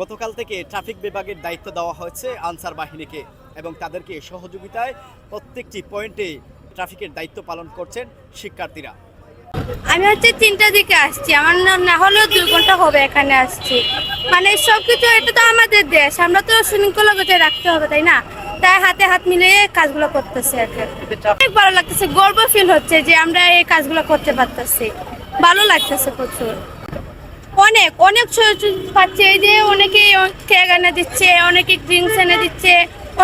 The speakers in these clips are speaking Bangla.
গতকাল থেকে ট্রাফিক বিভাগের দায়িত্ব দেওয়া হয়েছে আনসার বাহিনীকে এবং তাদেরকে সহযোগিতায় প্রত্যেকটি পয়েন্টে ট্রাফিকের দায়িত্ব পালন করছেন শিক্ষার্থীরা। আমি হচ্ছে তিনটা দিকে আসছি। আমার না হলেও দুই ঘণ্টা হবে এখানে আসছি। মানে সবকিছু এটা তো আমাদের দেশ। আমরা তো শৃঙ্খলা বজায় রাখতে হবে, তাই না? তাই হাতে হাত মিলিয়ে কাজগুলো করতেছি অনেক ভালো লাগতেছে, গর্ব ফিল হচ্ছে যে আমরা এই কাজগুলো করতে পারতেছি। ভালো লাগতেছে প্রচুর। অনেক অনেক পাচ্ছে। এই যে অনেকে কেক দিচ্ছে, অনেকে ড্রিঙ্কস এনে দিচ্ছে,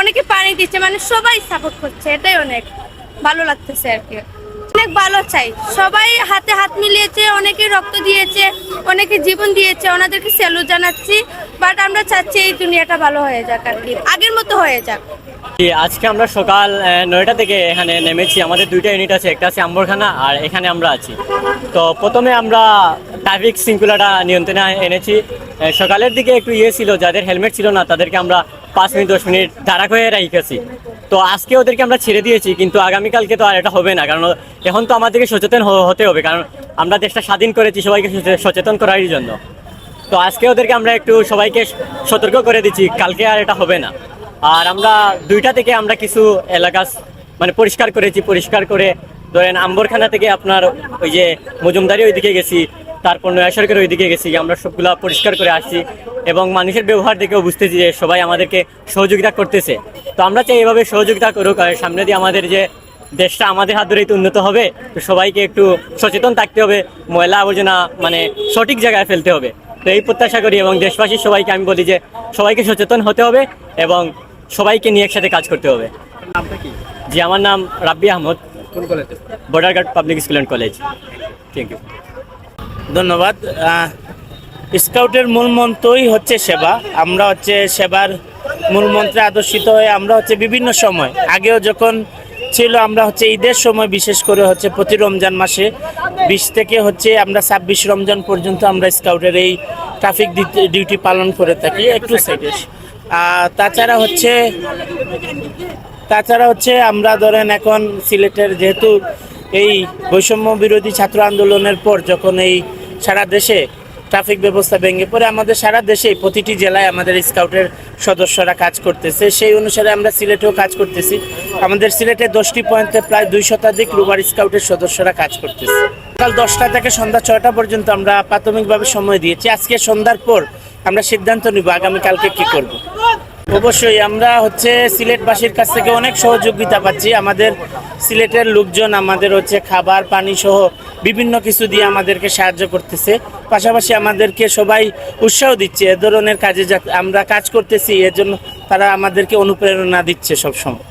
অনেকে পানি দিচ্ছে মানে সবাই সাপোর্ট করছে, এটাই অনেক ভালো লাগতেছে আর কি। অনেক ভালো চাই। সবাই হাতে হাত মিলিয়েছে, অনেকে রক্ত দিয়েছে, অনেকে জীবন দিয়েছে, ওনাদেরকে স্যালুট জানাচ্ছি বাট আমরা চাচ্ছি এই দুনিয়াটা ভালো হয়ে যাক আর কি, আগের মতো হয়ে যাক। আজকে আমরা সকাল নয়টা থেকে এখানে নেমেছি। আমাদের দুইটা ইউনিট আছে, একটা আছে আম্বরখানা আর এখানে আমরা আছি। তো প্রথমে আমরা ট্রাফিক শৃঙ্খলাটা নিয়ন্ত্রণে এনেছি। সকালের দিকে একটু ইয়ে ছিল, যাদের হেলমেট ছিল না, তাদেরকে আমরা পাঁচ মিনিট, দশ মিনিট দাঁড়া করে রেখেছি। তো আজকে ওদেরকে আমরা ছেড়ে দিয়েছি, কিন্তু আগামীকালকে তো আর এটা হবে না, কারণ এখন তো আমাদেরকে সচেতন হতে হবে, কারণ আমরা দেশটা স্বাধীন করেছি, সবাইকে সচেতন করার জন্য। তো আজকে ওদেরকে আমরা একটু সবাইকে সতর্ক করে দিচ্ছি, কালকে আর এটা হবে না। আর আমরা দুইটা থেকে আমরা কিছু এলাকা মানে পরিষ্কার করেছি, পরিষ্কার করে ধরেন আম্বরখানা থেকে আপনার ওই যে মজুমদারি ওইদিকে গেছি, তারপর নয়া সরকারের ওইদিকে গেছি, আমরা সবগুলা পরিষ্কার করে আসছি এবং মানুষের ব্যবহার দেখেও বুঝতেছি যে সবাই আমাদেরকে সহযোগিতা করতেছে। তো আমরা চাই এভাবে সহযোগিতা করুক আর সামনে দিয়ে আমাদের যে দেশটা আমাদের হাত ধরেই তো উন্নত হবে, তো সবাইকে একটু সচেতন থাকতে হবে, ময়লা আবর্জনা মানে সঠিক জায়গায় ফেলতে হবে। তো এই প্রত্যাশা করি এবং দেশবাসীর সবাইকে আমি বলি যে সবাইকে সচেতন হতে হবে এবং সবাইকে নিয়ে একসাথে কাজ করতে হবে। নামটা কি? জি আমার নাম রাব্বি আহমদ। কোন কলেজে border guard public school and college thank you ধন্যবাদ। স্কাউটের মূল মন্ত্রই হচ্ছে সেবা। আমরা হচ্ছে সেবার মূল মন্ত্রে আদর্শিত হয়ে আমরা হচ্ছে বিভিন্ন সময় আগেও যখন ছিল আমরা হচ্ছে ঈদের সময় বিশেষ করে হচ্ছে প্রতি রমজান মাসে বিশ থেকে হচ্ছে আমরা ছাব্বিশ রমজান পর্যন্ত আমরা স্কাউটের এই ট্রাফিক ডিউটি পালন করে থাকি একটু সাইডে তাছাড়া হচ্ছে তাছাড়া হচ্ছে আমরা ধরেন এখন সিলেটের যেহেতু এই বৈষম্য বিরোধী ছাত্র আন্দোলনের পর যখন এই সারা দেশে ট্রাফিক ব্যবস্থা ভেঙে পড়ে, আমাদের সারা দেশেই প্রতিটি জেলায় আমাদের স্কাউটের সদস্যরা কাজ করতেছে। সেই অনুসারে আমরা সিলেটেও কাজ করতেছি। আমাদের সিলেটে দশটি পয়েন্টে প্রায় দুই শতাধিক রুবার স্কাউটের সদস্যরা কাজ করতেছে। সকাল দশটা থেকে সন্ধ্যা ছয়টা পর্যন্ত আমরা প্রাথমিকভাবে সময় দিয়েছি। আজকে সন্ধ্যার পর আমরা সিদ্ধান্ত নিব আগামীকালকে কি করব। অবশ্যই আমরা হচ্ছে সিলেটবাসীর কাছ থেকে অনেক সহযোগিতা পাচ্ছি। আমাদের সিলেটের লোকজন আমাদের হচ্ছে খাবার, পানি সহ বিভিন্ন কিছু দিয়ে আমাদেরকে সাহায্য করতেছে। পাশাপাশি আমাদেরকে সবাই উৎসাহ দিচ্ছে, এ ধরনের কাজে আমরা কাজ করতেছি এর জন্য তারা আমাদেরকে অনুপ্রেরণা দিচ্ছে সবসময়।